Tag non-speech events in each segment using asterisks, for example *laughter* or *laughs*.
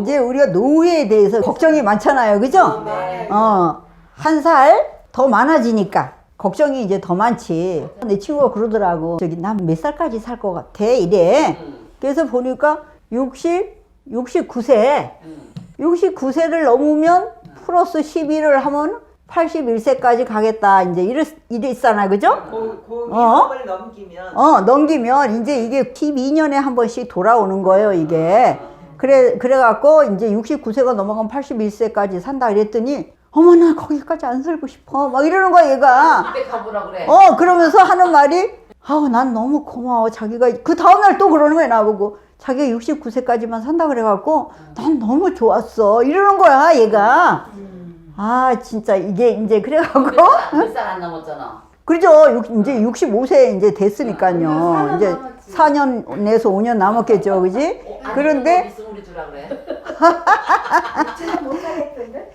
이제 우리가 노후에 대해서 걱정이 많잖아요. 그죠? 네. 어, 한 살 더 많아지니까 걱정이 이제 더 많지. 내 친구가 그러더라고. 저기 난 몇 살까지 살 것 같아? 이래. 음. 그래서 보니까 60, 69세. 음. 69세를 넘으면 플러스 12를 하면 81세까지 가겠다. 이제 이랬, 이랬잖아. 그죠? 고, 고 어? 넘기면 어, 넘기면 이제 이게 12년에 한 번씩 돌아오는 거예요, 이게. 그래, 그래갖고 이제 69세가 넘어가면 81세까지 산다 그랬더니 어머, 나 거기까지 안 살고 싶어. 막 이러는 거야, 얘가. 그때 가보라 그래. 어, 그러면서 하는 말이 아우, 난 너무 고마워. 자기가 그 다음날 또 그러는 거야, 나보고. 자기가 69세까지만 산다 그래갖고 난 너무 좋았어. 이러는 거야, 얘가. 아, 진짜 이게 이제 그래갖고. 몇살안 남았잖아. 그죠. 육- 이제 65세 이제 됐으니까요. 이제 4년 내서 5년 남았겠죠. 그지? 그런데 주라 그래.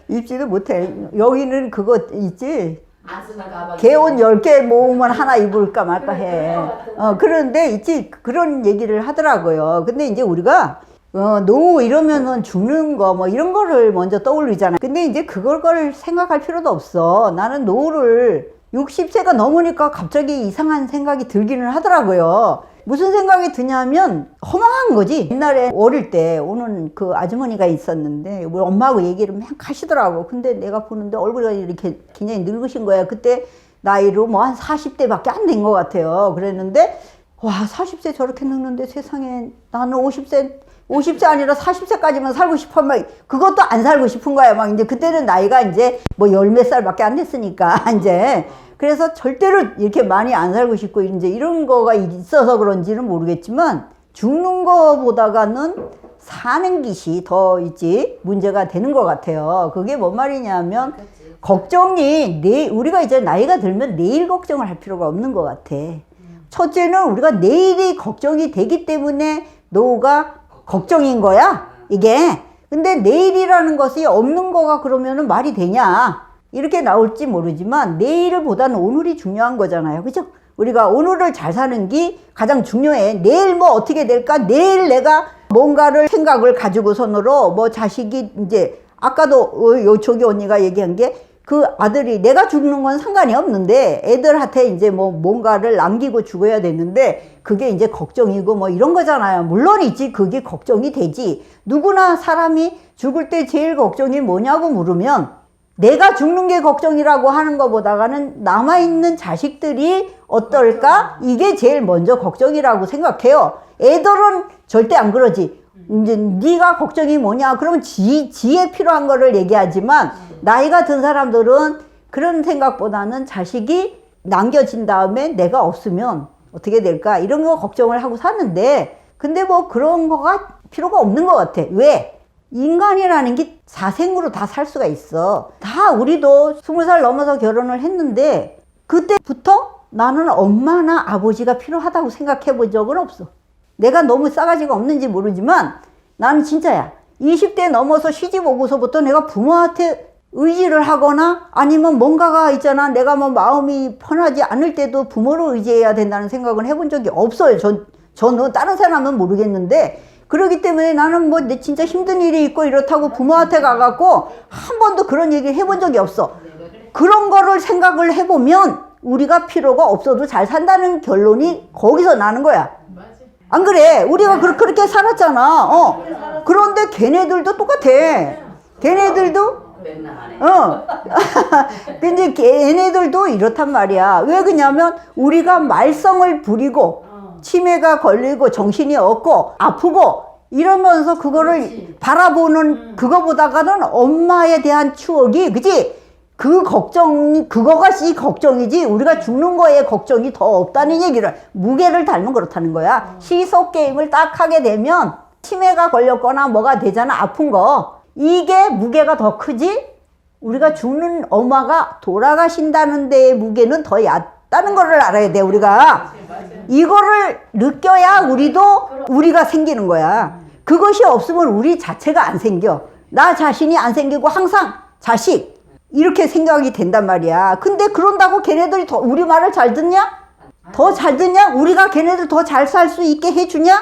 입지도 못해. 여기는 그거 있지. 안 가방. 개옷 10개 모으면 하나 입을까 말까 해. 어, 그런데 있지. 그런 얘기를 하더라고요. 근데 이제 우리가 어, 노후 이러면은 죽는 거 뭐 이런 거를 먼저 떠올리잖아. 근데 이제 그걸 걸 생각할 필요도 없어. 나는 노후를 60세가 넘으니까 갑자기 이상한 생각이 들기는 하더라고요. 무슨 생각이 드냐면 허망한 거지. 옛날에 어릴 때 오는 그 아주머니가 있었는데 우리 엄마하고 얘기를 막 하시더라고. 근데 내가 보는데 얼굴이 이렇게 굉장히 늙으신 거야. 그때 나이로 뭐 한 40대밖에 안 된 것 같아요. 그랬는데 와 40세 저렇게 늙는데 세상에 나는 50세 50세 아니라 40세까지만 살고 싶어 막 그것도 안 살고 싶은 거야 막 이제 그때는 나이가 이제 뭐 열 몇 살밖에 안 됐으니까 *laughs* 이제 그래서 절대로 이렇게 많이 안 살고 싶고 이제 이런 거가 있어서 그런지는 모르겠지만 죽는 거보다가는 사는 것이 더 있지 문제가 되는 것 같아요 그게 뭔 말이냐면 걱정이 내 우리가 이제 나이가 들면 내일 걱정을 할 필요가 없는 것 같아. 첫째는 우리가 내일이 걱정이 되기 때문에 노후가 걱정인 거야. 이게. 근데 내일이라는 것이 없는 거가 그러면은 말이 되냐? 이렇게 나올지 모르지만 내일을 보다는 오늘이 중요한 거잖아요. 그죠? 우리가 오늘을 잘 사는 게 가장 중요해. 내일 뭐 어떻게 될까? 내일 내가 뭔가를 생각을 가지고 선으로 뭐 자식이 이제 아까도 어, 요 저기 언니가 얘기한 게 그 아들이 내가 죽는 건 상관이 없는데 애들한테 이제 뭐 뭔가를 남기고 죽어야 되는데 그게 이제 걱정이고 뭐 이런 거잖아요. 물론이지 그게 걱정이 되지. 누구나 사람이 죽을 때 제일 걱정이 뭐냐고 물으면 내가 죽는 게 걱정이라고 하는 것보다는 남아있는 자식들이 어떨까? 이게 제일 먼저 걱정이라고 생각해요. 애들은 절대 안 그러지. 이제 네가 걱정이 뭐냐? 그러면 지, 지에 필요한 거를 얘기하지만 나이가 든 사람들은 그런 생각보다는 자식이 남겨진 다음에 내가 없으면 어떻게 될까? 이런 거 걱정을 하고 사는데 근데 뭐 그런 거가 필요가 없는 것 같아. 왜? 인간이라는 게 사생으로 다 살 수가 있어. 다 우리도 스무 살 넘어서 결혼을 했는데 그때부터 나는 엄마나 아버지가 필요하다고 생각해 본 적은 없어. 내가 너무 싸가지가 없는지 모르지만 나는 진짜야. 20대 넘어서 시집 오고서부터 내가 부모한테 의지를 하거나 아니면 뭔가가 있잖아. 내가 뭐 마음이 편하지 않을 때도 부모를 의지해야 된다는 생각은 해본 적이 없어요. 전, 저는 다른 사람은 모르겠는데 그러기 때문에 나는 뭐 내 진짜 힘든 일이 있고 이렇다고 부모한테 가갖고 한 번도 그런 얘기를 해본 적이 없어. 그런 거를 생각을 해보면 우리가 필요가 없어도 잘 산다는 결론이 거기서 나는 거야. 안 그래? 우리가 그- 그렇게 살았잖아. 어. 그런데 걔네들도 똑같아. 걔네들도. 어. *laughs* 근데 걔네들도 이렇단 말이야. 왜 그러냐면 우리가 말썽을 부리고 치매가 걸리고 정신이 없고 아프고 이러면서 그거를 바라보는 그거보다가는 엄마에 대한 추억이 그지? 그 걱정 그거가 씨 걱정이지 우리가 죽는 거에 걱정이 더 없다는 얘기를 무게를 닮은 그렇다는 거야. 시속 게임을 딱 하게 되면 치매가 걸렸거나 뭐가 되잖아 아픈 거. 이게 무게가 더 크지? 우리가 죽는 엄마가 돌아가신다는 데의 무게는 더 얕 다는 거를 알아야 돼 우리가. 이거를 느껴야 우리도 우리가 생기는 거야. 그것이 없으면 우리 자체가 안 생겨. 나 자신이 안 생기고 항상 자식. 이렇게 생각이 된단 말이야. 근데 그런다고 걔네들이 더 우리 말을 잘 듣냐? 더 잘 듣냐? 우리가 걔네들 더 잘 살 수 있게 해주냐?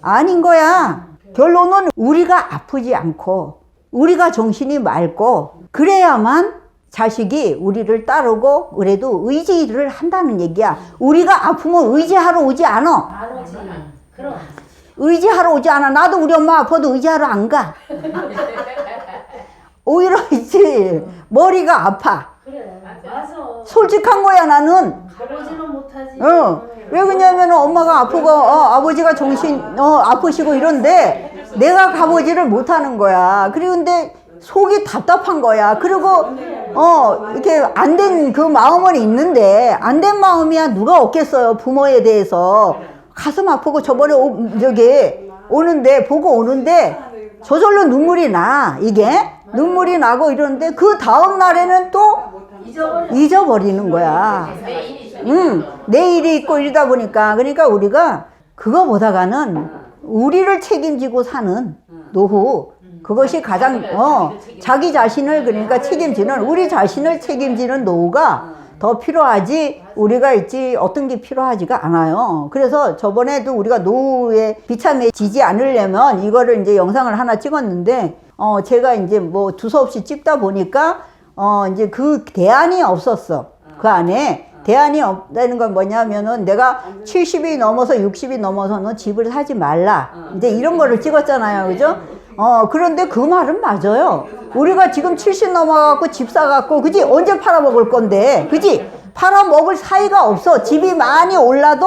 아닌 거야. 결론은 우리가 아프지 않고 우리가 정신이 맑고 그래야만 자식이 우리를 따르고 그래도 의지를 한다는 얘기야. 우리가 아프면 의지하러 오지 않아. 안 오지. 그럼. 의지하러 오지 않아. 나도 우리 엄마 아파도 의지하러 안 가. *laughs* 오히려 있지. 머리가 아파. 그래. 맞아. 솔직한 거야 나는. 가보지는 못하지. 어. 왜 그러냐면 엄마가 아프고 어, 아버지가 정신 어, 아프시고 이런데 내가 가보지를 못하는 거야. 그런데 속이 답답한 거야. 그리고 어 이렇게 안 된 그 마음은 있는데 안 된 마음이야 누가 없겠어요 부모에 대해서 가슴 아프고 저번에 오, 저기 오는데 보고 오는데 저절로 눈물이 나 이게 눈물이 나고 이러는데 그 다음 날에는 또. 잊어버리는 거야. 응, 내일이 있고 이러다 보니까 그러니까 우리가 그거 보다가는 우리를 책임지고 사는 노후 그것이 가장 어 자기 자신을 그러니까 책임지는 우리 자신을 책임지는 노후가 더 필요하지 우리가 있지 어떤 게 필요하지가 않아요. 그래서 저번에도 우리가 노후에 비참해지지 않으려면 이거를 이제 영상을 하나 찍었는데 어 제가 이제 뭐 두서없이 찍다 보니까 어 이제 그 대안이 없었어. 그 안에 대안이 없다는 건 뭐냐면은 내가 70이 넘어서 60이 넘어서는 집을 사지 말라. 이제 이런 거를 찍었잖아요. 그죠? 어, 그런데 그 말은 맞아요. 우리가 지금 70 넘어갖고 집 사갖고, 그지? 언제 팔아먹을 건데, 그지? 팔아먹을 사이가 없어. 집이 많이 올라도.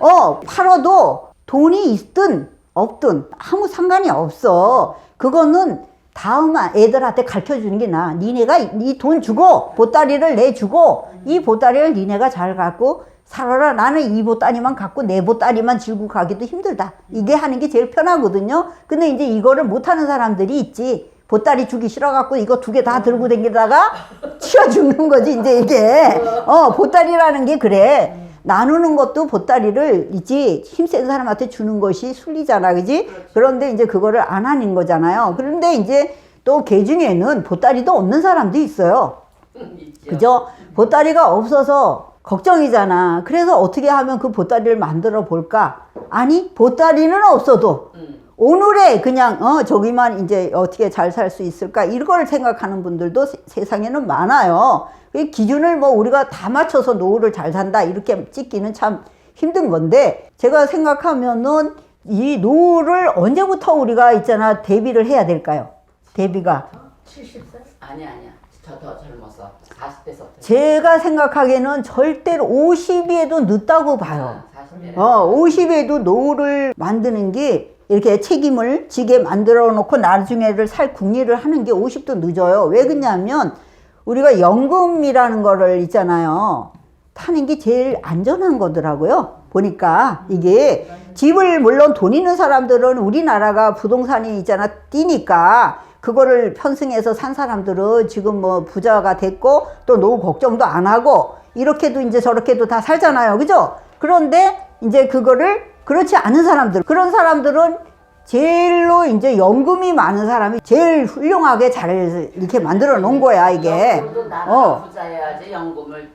어, 팔아도 돈이 있든 없든 아무 상관이 없어. 그거는 다음 애들한테 가르쳐 주는 게 나아. 니네가 이 돈 주고 보따리를 내주고 이 보따리를 니네가 잘 갖고 살아라. 나는 이 보따리만 갖고 내 보따리만 들고 가기도 힘들다. 이게 하는 게 제일 편하거든요. 근데 이제 이거를 못하는 사람들이 있지. 보따리 주기 싫어갖고 이거 두 개 다 들고 다니다가 치워 죽는 거지, 이제 이게. 어, 보따리라는 게 그래. 나누는 것도 보따리를 있지 힘센 사람한테 주는 것이 순리잖아 그지 그런데 이제 그거를 안 하는 거잖아요 그런데 이제 또 개 중에는 보따리도 없는 사람도 있어요. *laughs* 그죠 보따리가 없어서 걱정이잖아 그래서 어떻게 하면 그 보따리를 만들어 볼까 아니 보따리는 없어도 응. 오늘의 그냥 어 저기만 이제 어떻게 잘 살 수 있을까 이걸 생각하는 분들도 세- 세상에는 많아요. 그 기준을 뭐 우리가 다 맞춰서 노후를 잘 산다 이렇게 찍기는 참 힘든 건데 제가 생각하면은 이 노후를 언제부터 우리가 있잖아 대비를 해야 될까요? 대비가 70살? 아니야 아니야. 저더 젊었어. 40대서부터. 제가 생각하기에는 절대로 50에도 늦다고 봐요. 40대. 어, 50에도 노후를 만드는 게 이렇게 책임을 지게 만들어 놓고 나중에를 살 궁리를 하는 게 50도 늦어요. 왜 그러냐면 우리가 연금이라는 거를 있잖아요. 타는 게 제일 안전한 거더라고요. 보니까 이게 집을 물론 돈 있는 사람들은 우리나라가 부동산이 있잖아 뛰니까 그거를 편승해서 산 사람들은 지금 뭐 부자가 됐고 또 노후 걱정도 안 하고 이렇게도 이제 저렇게도 다 살잖아요. 그죠? 그런데 이제 그거를 그렇지 않은 사람들 그런 사람들은 제일로 이제 연금이 많은 사람이 제일 훌륭하게 잘 이렇게 만들어 놓은 거야 이게. 어. 부자여야지 연금을.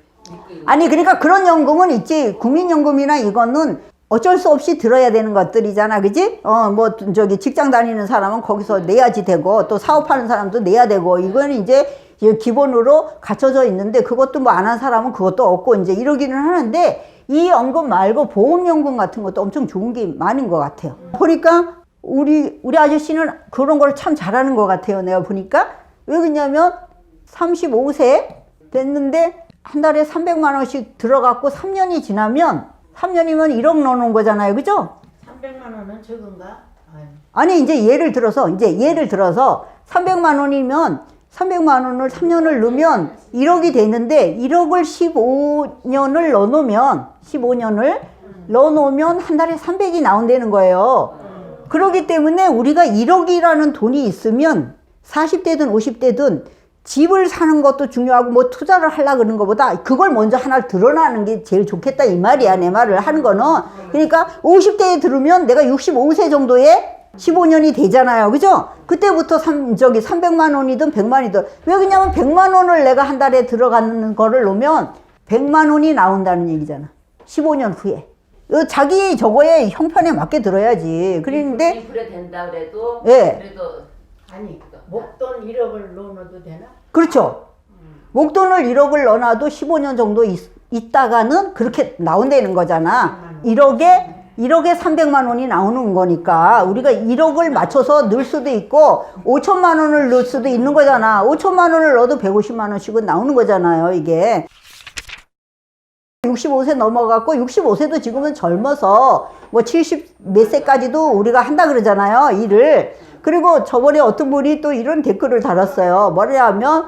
아니 그러니까 그런 연금은 있지 국민연금이나 이거는 어쩔 수 없이 들어야 되는 것들이잖아. 그지? 어 뭐 저기 직장 다니는 사람은 거기서 내야지 되고 또 사업하는 사람도 내야 되고 이거는 이제 이 기본으로 갖춰져 있는데 그것도 뭐 안 한 사람은 그것도 없고 이제 이러기는 하는데 이 연금 말고 보험연금 같은 것도 엄청 좋은 게 많은 것 같아요. 보니까 우리 우리 아저씨는 그런 걸 참 잘하는 것 같아요. 내가 보니까. 왜 그러냐면 35세 됐는데 한 달에 300만 원씩 들어갔고 3년이 지나면 3년이면 1억 넣어놓은 거잖아요. 그죠? 300만 원은 적은가? 아니 이제 예를 들어서 이제 예를 들어서 300만 원이면 300만 원을 3년을 넣으면 1억이 되는데 1억을 15년을 넣어놓으면 15년을 넣어놓으면 한 달에 300이 나온다는 거예요. 그렇기 때문에 우리가 1억이라는 돈이 있으면 40대든 50대든 집을 사는 것도 중요하고 뭐 투자를 하려 그러는 것보다 그걸 먼저 하나 드러나는 게 제일 좋겠다 이 말이야 내 말을 하는 거는. 그러니까 50대에 들으면 내가 65세 정도에 15년이 되잖아요. 그죠? 그때부터 삼, 저기 300만 원이든 100만이든 왜 그러냐면 100만 원을 내가 한 달에 들어가는 거를 놓으면 100만 원이 나온다는 얘기잖아. 15년 후에. 어, 자기 저거에 형편에 맞게 들어야지. 그런데 인플레 된다 그래도 예. 그래도 아니 목돈 1억을 넣어도 되나? 그렇죠. 목돈을 1억을 넣어놔도 15년 정도 있, 있다가는 그렇게 나온다는 거잖아. 1억에 1억에 300만 원이 나오는 거니까 우리가 1억을 맞춰서 넣을 수도 있고 5천만 원을 넣을 수도 있는 거잖아. 5천만 원을 넣어도 150만 원씩은 나오는 거잖아요, 이게. 65세 넘어갔고 65세도 지금은 젊어서 뭐 70 몇 세까지도 우리가 한다 그러잖아요 일을. 그리고 저번에 어떤 분이 또 이런 댓글을 달았어요. 뭐냐면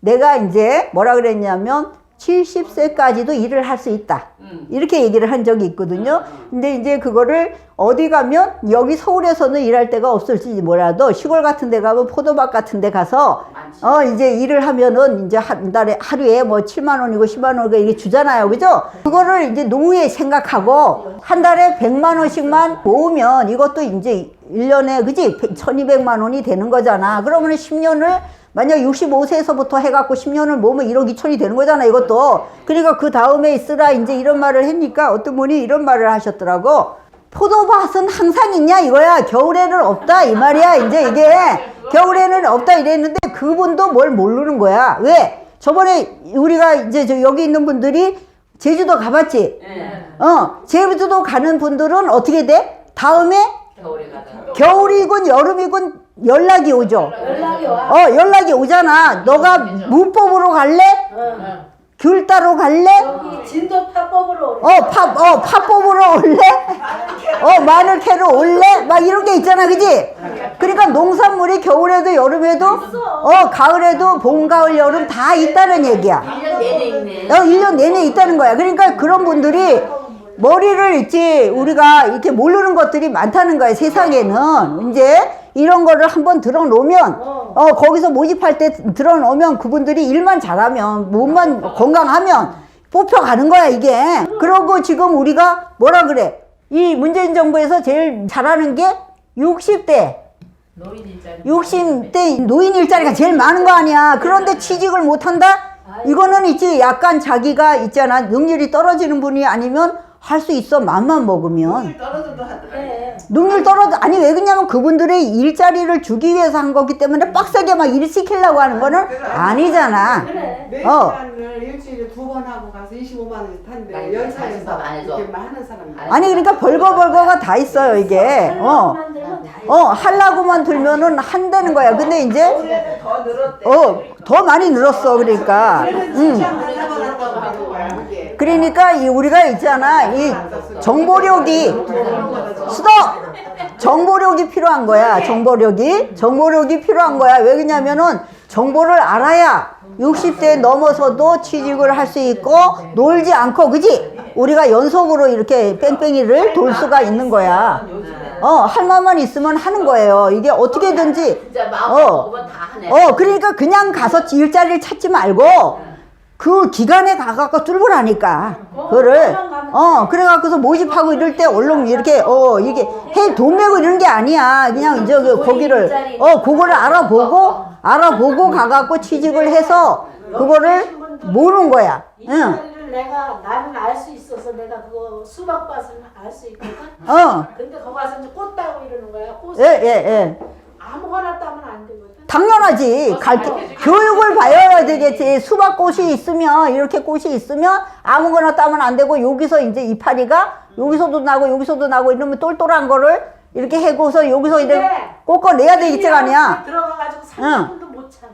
내가 이제 뭐라 그랬냐면 70세까지도 일을 할 수 있다 음. 이렇게 얘기를 한 적이 있거든요 근데 이제 그거를 어디 가면 여기 서울에서는 일할 데가 없을지 몰라도 시골 같은 데 가면 포도밭 같은 데 가서 많지. 어 이제 일을 하면은 이제 한 달에 하루에 뭐 7만 원이고 10만 원이고 이게 주잖아요. 그죠? 그거를 이제 노후에 생각하고 한 달에 100만 원씩만 모으면 이것도 이제 1년에 그지? 1200만 원이 되는 거잖아. 그러면 10년을 만약 65세에서부터 해갖고 10년을 모으면 1억 2천이 되는 거잖아, 이것도. 그러니까 그 다음에 쓰라, 이제 이런 말을 했니까 어떤 분이 이런 말을 하셨더라고. 포도밭은 항상 있냐, 이거야. 겨울에는 없다, 이 말이야. 이제 이게. 겨울에는 없다 이랬는데 그분도 뭘 모르는 거야. 왜? 저번에 우리가 이제 저 여기 있는 분들이 제주도 가봤지? 예. 어, 제주도 가는 분들은 어떻게 돼? 다음에 겨울이군 여름이군 연락이 오죠. 연락이 와. 어, 연락이 오잖아. 너가 문법으로 갈래? 어. 귤 따러 갈래? 여기 진도 파법으로 어, 팝, 어, 팝법으로 올래? 어, 마늘 캐러 올래? 막 이런 게 있잖아, 그지? 그러니까 농산물이 겨울에도 여름에도, 어, 가을에도 봄, 가을, 여름 다 있다는 얘기야. 1년 내내 있네. 어, 1년 내내 있다는 거야. 그러니까 그런 분들이 머리를 있지, 우리가 이렇게 모르는 것들이 많다는 거야, 세상에는. 이제 이런 거를 한번 들어놓으면, 어, 거기서 모집할 때 들어놓으면 그분들이 일만 잘하면, 몸만 건강하면 뽑혀가는 거야, 이게. 그러고 지금 우리가 뭐라 그래? 이 문재인 정부에서 제일 잘하는 게 60대. 노인 일자리. 60대 노인 일자리가 제일 많은 거 아니야. 그런데 취직을 못 한다? 이거는 있지. 약간 자기가 있잖아. 능률이 떨어지는 분이 아니면 할 수 있어. 맘만 먹으면. 떨어져도 하더라. 해. 능률 떨어져. 아니, 왜 그러냐면 그분들의 일자리를 주기 위해서 한 거기 때문에 빡세게 막 일 시키려고 하는 거는 아니잖아. 그래. 네 어. 시간을 일주일에 두 번 하고 가서 25만 원씩 탄대. 많이 연차에서 많이 안 해줘. 이렇게 하는 사람. 아니, 그러니까 벌거벌거가 다 있어요, 이게. 어. 어, 하려고만 들면은 한다는 거야. 근데 이제, 올해는 더 늘었대. 어, 더 많이 늘었어. 그러니까. 그게. 그러니까 이 우리가 있잖아 이 정보력이 수도 정보력이 필요한 거야 정보력이 정보력이 필요한 거야 왜 그러냐면은 정보를 알아야 60대 넘어서도 취직을 할 수 있고 놀지 않고 그지 우리가 연속으로 이렇게 뺑뺑이를 돌 수가 있는 거야 어할 만만 있으면 하는 거예요 이게 어떻게든지 진짜 마음 어. 먹으면 다 하네. 어, 그러니까 그냥 가서 일자리를 찾지 말고 그 기간에 가갖고 뚫으라니까. 그거를. 어, 그래갖고서 모집하고 이럴 때 얼른 이렇게, 어, 이게 해, 돈 내고 이런 게 아니야. 그냥 저기 거기를, 어, 그거를 알아보고, 알아보고 가갖고 취직을 해서 그거를 모르는 거야. 이 응. 자리를 내가 나는 알 수 있어 서 내가 그거 수박밭을 알 수 있거든. 어, 근데 거기 가서 이제 꽃 따고 이러는 거야. 꽃 예, 예, 예. 아무거나 따면 안 되거든. 당연하지. 갈, 교육을 봐야 되겠지. 수박꽃이 있으면, 이렇게 꽃이 있으면 아무거나 따면 안 되고, 여기서 이제 이파리가 여기서도 나고, 여기서도 나고, 이러면 똘똘한 거를 이렇게 해고서 여기서 이렇게 근데 꺾어내야 되겠지, 가 아니야. 들어가가지고 30분도 못 참아.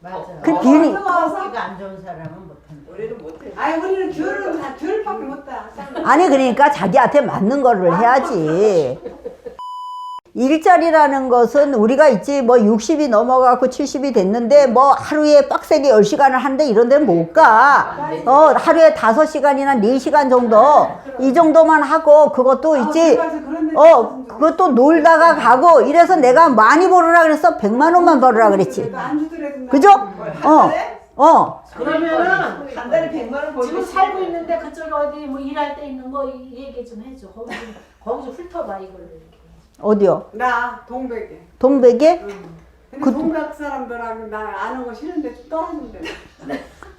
맞아. 그 비니, 걷기가 안 좋은 사람은. 우리는 못해. 아니 우리는 귤은 다 귤밖에 못 따. 아니, 그러니까 자기한테 맞는 거를 해야지. 일자리라는 것은 우리가 있지 뭐 60이 넘어가고 70이 됐는데 뭐 하루에 빡세게 10시간을 하는데 이런 데는 못 가. 어, 하루에 5시간이나 4시간 정도 이 정도만 하고 그것도 있지. 어, 그것도 놀다가 가고 이래서 내가 많이 벌으라 그랬어. 100만 원만 벌으라 그랬지. 안 그죠? 어. 어. 그러면은 한 달에 100만 원 벌고 지금 살고 있는데 그쪽 어디 뭐 일할 때 있는 거 얘기 좀 해줘. 거기 좀 거기 좀 훑어봐 이걸. 어디요? 나 동백에. 동백에? 응. 근데 그- 동백 사람들하고 나 아는 거 싫은데 좀 떨어진대.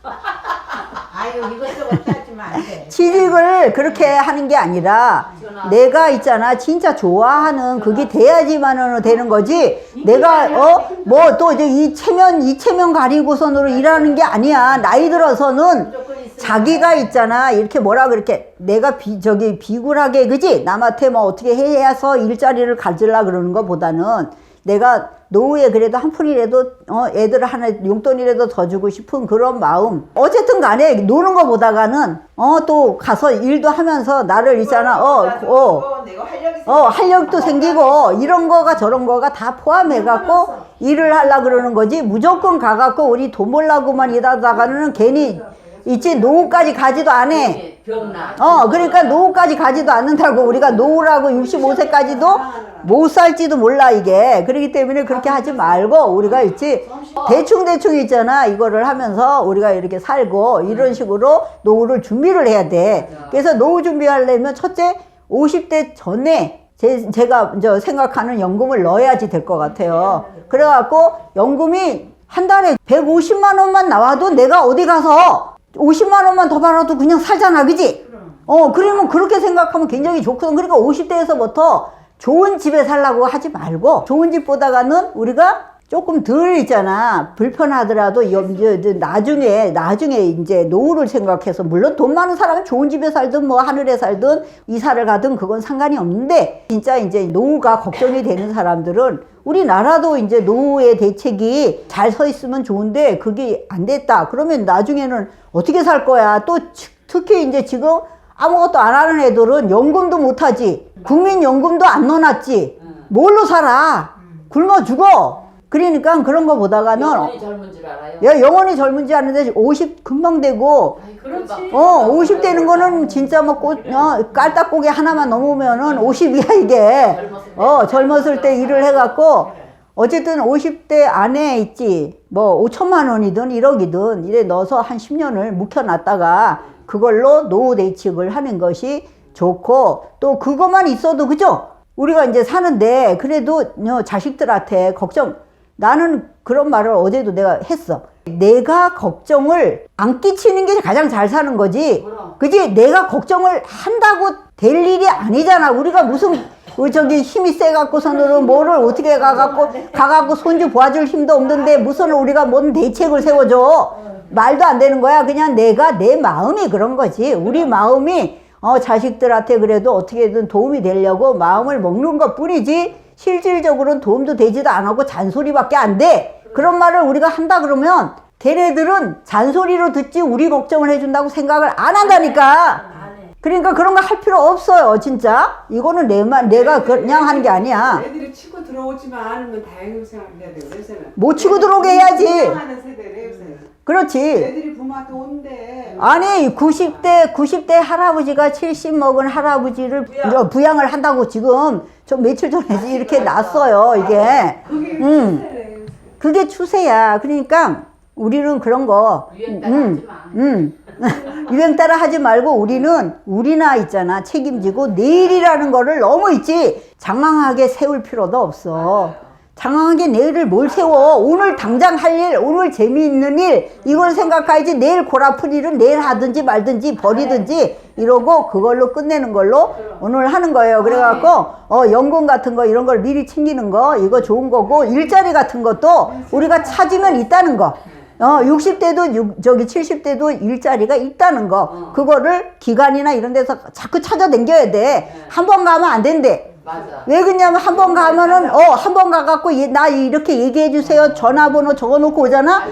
*laughs* 아유 이것저것 따지면 안 돼. 취직을 그렇게 하는 게 아니라 내가 있잖아 진짜 좋아하는 그게 돼야지만은 되는 거지. 내가 어? 뭐 또 이제 이 체면 이 체면 가리고선으로 일하는 게 아니야. 나이 들어서는 자기가 있잖아. 이렇게 뭐라 그렇게 내가 비 저기 비굴하게 그지? 남한테 뭐 어떻게 해서 일자리를 가질라 그러는 것보다는 내가 노후에 그래도 한 푼이라도 어 애들 하나 용돈이라도 더 주고 싶은 그런 마음. 어쨌든 간에 노는 것보다가는 어 또 가서 일도 하면서 나를 있잖아. 어어. 내가 활력이 어, 활력도 생기고, 이런 거가 저런 거가 다 포함해 갖고 일을 하려 그러는 거지. 무조건 가 갖고 우리 돈 벌라고만 일하다가는 괜히, 있지, 노후까지 가지도 안 해. 병나. 어, 그러니까 노후까지 가지도 않는다고. 우리가 노후라고 65세까지도 못 살지도 몰라, 이게. 그렇기 때문에 그렇게 하지 말고, 우리가 있지, 대충 대충 있잖아. 이거를 하면서 우리가 이렇게 살고, 이런 식으로 노후를 준비를 해야 돼. 그래서 노후 준비하려면 첫째, 50대 전에 제, 제가 이제 생각하는 연금을 넣어야지 될 것 같아요. 그래갖고 연금이 한 달에 150만 원만 나와도 내가 어디 가서 50만 원만 더 벌어도 그냥 살잖아, 그지? 어, 그러면 그렇게 생각하면 굉장히 좋거든. 그러니까 50대에서부터 좋은 집에 살라고 하지 말고 좋은 집 보다가는 우리가 조금 덜 있잖아. 불편하더라도 염- 나중에 나중에 이제 노후를 생각해서 물론 돈 많은 사람은 좋은 집에 살든 뭐 하늘에 살든 이사를 가든 그건 상관이 없는데 진짜 이제 노후가 걱정이 되는 사람들은 우리나라도 이제 노후의 대책이 잘 서 있으면 좋은데 그게 안 됐다. 그러면 나중에는 어떻게 살 거야? 또 치- 특히 이제 지금 아무것도 안 하는 애들은 연금도 못 하지. 국민연금도 안 넣어놨지. 뭘로 살아? 굶어 죽어. 그러니까 그런 거 보다가는 영혼이 젊은 줄 알아요. 야 영원히 젊은지 않은데 50 금방 되고 그렇지. 어 50 되는 거는 진짜 뭐 꽃, 어, 깔딱고기 하나만 넘으면은 50이야 이게 젊었을 때. 어 젊었을 때 일을 해갖고 어쨌든 50대 안에 있지 뭐 5천만 원이든 1억이든 이래 넣어서 한 10년을 묵혀놨다가 그걸로 노후 대책을 하는 것이 좋고 또 그것만 있어도 그죠 우리가 이제 사는데 그래도 어, 자식들한테 걱정 나는 그런 말을 어제도 내가 했어. 내가 걱정을 안 끼치는 게 가장 잘 사는 거지. 그지? 내가 걱정을 한다고 될 일이 아니잖아. 우리가 무슨 어, 저기 힘이 세갖고서는 뭐를 어떻게 가갖고 가갖고 손주 도와줄 힘도 없는데 무슨 우리가 뭔 대책을 세워줘. 말도 안 되는 거야. 그냥 내가 내 마음이 그런 거지. 우리 마음이 어 자식들한테 그래도 어떻게든 도움이 되려고 마음을 먹는 것 뿐이지 실질적으로는 도움도 되지도 않고 잔소리밖에 안 돼 그런 말을 우리가 한다 그러면 걔네들은 잔소리로 듣지 우리 걱정을 해준다고 생각을 안 한다니까 안 해. 그러니까 그런 거 할 필요 없어요, 진짜. 이거는 내만, 내가 그냥 하는 게 아니야. 애들이 치고 들어오지만 않으면 다행으로 생각해야 돼요. 요새는. 못 치고 들어오게 해야지. 하는 세대래 요새는. 그렇지. 애들이 부모한테 온대. 아니, 90대, 90대 할아버지가 70 먹은 할아버지를 부양. 부양을 한다고 지금 저 며칠 전에 이렇게 났어요, 이게. 그게 음. 추세래. 요새. 그게 추세야. 그러니까 우리는 그런 거. 유행 따라 음, 하지 마. 음. *laughs* 유행 따라 하지 말고 우리는 우리나 있잖아. 책임지고 내일이라는 거를 너무 있지. 장황하게 세울 필요도 없어. 장황하게 내일을 뭘 세워. 오늘 당장 할 일, 오늘 재미있는 일, 이걸 생각해야지 내일 골 아픈 일은 내일 하든지 말든지 버리든지 이러고 그걸로 끝내는 걸로 오늘 하는 거예요. 그래갖고, 어, 연금 같은 거 이런 걸 미리 챙기는 거 이거 좋은 거고 일자리 같은 것도 우리가 찾으면 있다는 거. 어, 60대도, 저기 70대도 일자리가 있다는 거. 그거를 기관이나 이런 데서 자꾸 찾아다녀야 돼. 한번 가면 안 된대. 맞아. 왜 그러냐면 한 번 가면은, 어, 한 번 가갖고 얘- 나 이렇게 얘기해 주세요. 전화번호 적어 놓고 오잖아?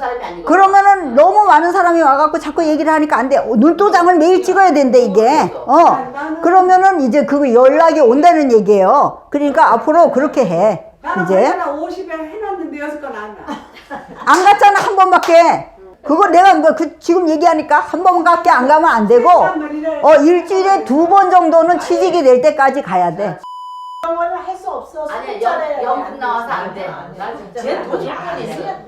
사람이 아니고. 그러면은 너무 많은 사람이 와갖고 자꾸 얘기를 하니까 안 돼. 어, 눈도장을 매일 찍어야 된대, 이게. 어. 그러면은 이제 그 연락이 온다는 얘기예요. 그러니까 앞으로 그렇게 해. 나는 이제. 하나 50에 해놨는데 여섯 건안 나. 안 갔잖아 한 번밖에 그거 내가 뭐 그 지금 얘기하니까 한 번밖에 안 가면 안 되고 어 일주일에 두 번 정도는 취직이 될 때까지 가야 돼 그런 거는 할수 없어. 아니야, 연- 연금 나와서 안 돼. 나 진짜 쟤 돈이 돈이 안. 돼.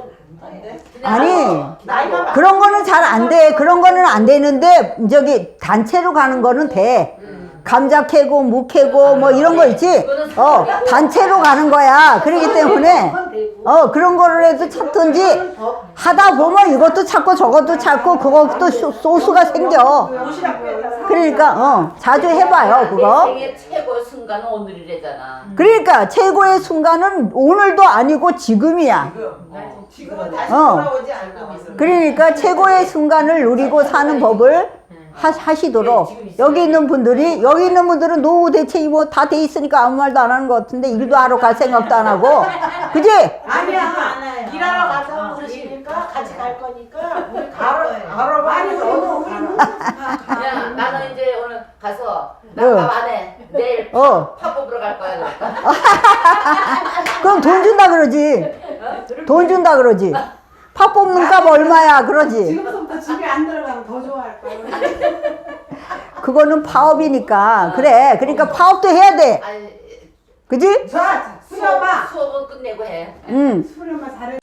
아니 나이가 그런 거는 잘 안 돼 그런 거는 안 되는데 저기 단체로 가는 거는 돼 감자 캐고 무 캐고 뭐 이런 거 있지 어 단체로 가는 거야 그렇기 때문에. 어 그런 거를 해도 찾든지 하다 보면 이것도 찾고 저것도 찾고 그것도 소- 소스가 생겨 그러니까 어 자주 해봐요 그거 내 생애 최고의 순간은 오늘이래잖아. 그러니까 최고의 순간은 오늘도 아니고 지금이야 지금은 다시 어. 돌아오지 않고 있어. 그러니까 최고의 순간을 누리고 사는 법을 하, 하시도록. 여기 있는 분들이 여기 있는 분들은 노후 대책이 뭐 다 돼 있으니까 아무 말도 안 하는 것 같은데 일도 하러 갈 생각도 안 하고. *laughs* 그지? 아니야. 일하러 가자고 어, 그러시니까 같이 갈 거니까 우리 가. 아니 우리 뭐 우리 뭐 야, 나는 이제 오늘 가서 응. 나밥 안 해. 내일 어. 파 뽑으러 갈 거야. *laughs* 그럼 돈 준다 그러지. 돈 준다 그러지 *laughs* 파 뽑는 값 얼마야 그러지 지금부터 집에 안 들어가면 더 좋아할 거야. 그거는 파업이니까 그래 그러니까 파업도 해야 돼 아니, 그지? 자, 수여봐. 수업은 끝내고 해. 응 수련만 잘해.